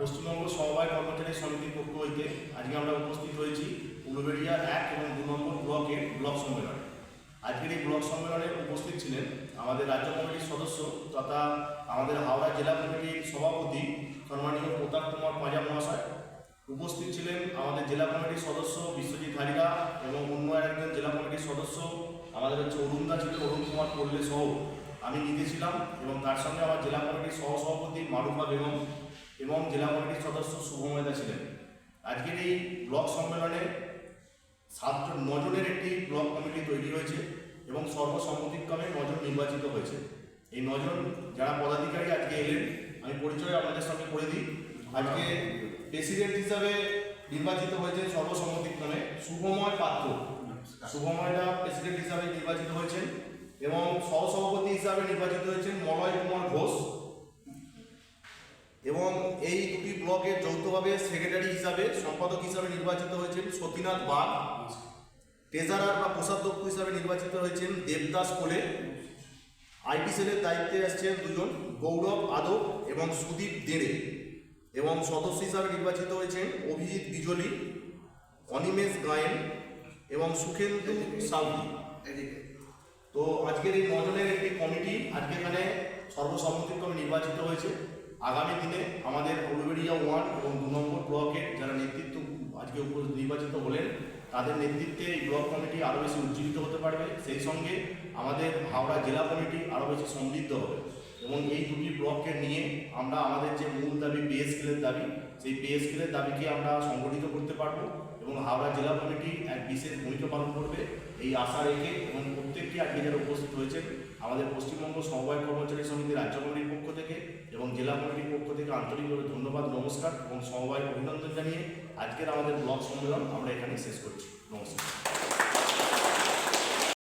পশ্চিমবঙ্গ সমবায় কর্মচারী সমিতির পক্ষ হইতে আজকে আমরা উপস্থিত হয়েছি উলুবেড়িয়া এক এবং দু নম্বর ব্লকের ব্লক সম্মেলনে। আজকের এই ব্লক সম্মেলনে উপস্থিত ছিলেন আমাদের রাজ্য কমিটির সদস্য তথা আমাদের হাওড়া জেলা কমিটির সভাপতি সম্মানীয় প্রতাপ কুমার পাজা মহাশয়। উপস্থিত ছিলেন আমাদের জেলা কমিটির সদস্য বিশ্বজিৎ হারিকা এবং অন্য একজন জেলা কমিটির সদস্য আমাদের হচ্ছে অরুণদা ছিল, অরুণ কুমার পল্লে সহ। আমি নিজে ছিলাম এবং তার সঙ্গে আমার জেলা কমিটির সহ সভাপতি মারুফা বেগম এবং জেলা কমিটির সদস্য শুভময়দা ছিলেন। আজকের এই ব্লক সম্মেলনে সাতজন নজনের একটি ব্লক কমিটি তৈরি হয়েছে এবং সর্বসম্মতিক্রমে নজন নির্বাচিত হয়েছে। এই নজন যারা পদাধিকারী আজকে এলেন, আমি পরিচয় আপনাদের সঙ্গে করে দিই। আজকে প্রেসিডেন্ট হিসাবে নির্বাচিত হয়েছে সর্বসম্মতিক্রমে শুভময় পাত্র। শুভময়দা প্রেসিডেন্ট হিসাবে নির্বাচিত হয়েছেন এবং সহসভাপতি হিসাবে নির্বাচিত হয়েছেন মলয় কুমার ঘোষ। এবং এই দুটি ব্লকের যৌথভাবে সেক্রেটারি হিসাবে সম্পাদক হিসাবে নির্বাচিত হয়েছেন সতীনাথ বাগ ট্রেজারার বা কোষাধ্যক্ষ হিসাবে নির্বাচিত হয়েছেন দেবদাস কোলে আইটি সেলের দায়িত্বে আসছেন দুজন, গৌরব আদব এবং সুদীপ দেড়ে এবং সদস্য হিসাবে নির্বাচিত হয়েছেন অভিজিৎ বিজলি, অনিমেষ গায়েন এবং সুখেন্দু সাউদি তো আজকের এই নজনের একটি কমিটি, আজকে এখানে সর্বসম্মতিক্রমে নির্বাচিত হয়েছে। আগামী দিনে আমাদের উলুবেড়িয়া ওয়ান এবং দু নম্বর ব্লকের যারা নেতৃত্ব আজকে নির্বাচিত হলেন, তাদের নেতৃত্বে এই ব্লক কমিটি আরও বেশি উজ্জীবিত হতে পারবে। সেই সঙ্গে আমাদের হাওড়া জেলা কমিটি আরও বেশি সমৃদ্ধ হবে। এবং এই দুটি ব্লককে নিয়ে আমরা আমাদের যে মূল দাবি পে দাবি, সেই পে দাবিকে আমরা সংগঠিত করতে পারব এবং হাওড়া জেলা কমিটি এক বিশেষ ভূমিকা পালন করবে এই আশা রেখে এবং প্রত্যেকটি আজকে যারা উপস্থিত হয়েছেন আমাদের পশ্চিমবঙ্গ সমবায় কর্মচারী সমিতি রাজ্য কমিটির পক্ষ থেকে এবং জেলা কমিটির পক্ষ থেকে আন্তরিকভাবে ধন্যবাদ, নমস্কার এবং সমবায় অভিনন্দন জানিয়ে আজকের আমাদের ব্লক সম্মেলন আমরা এখানে শেষ করছি। নমস্কার।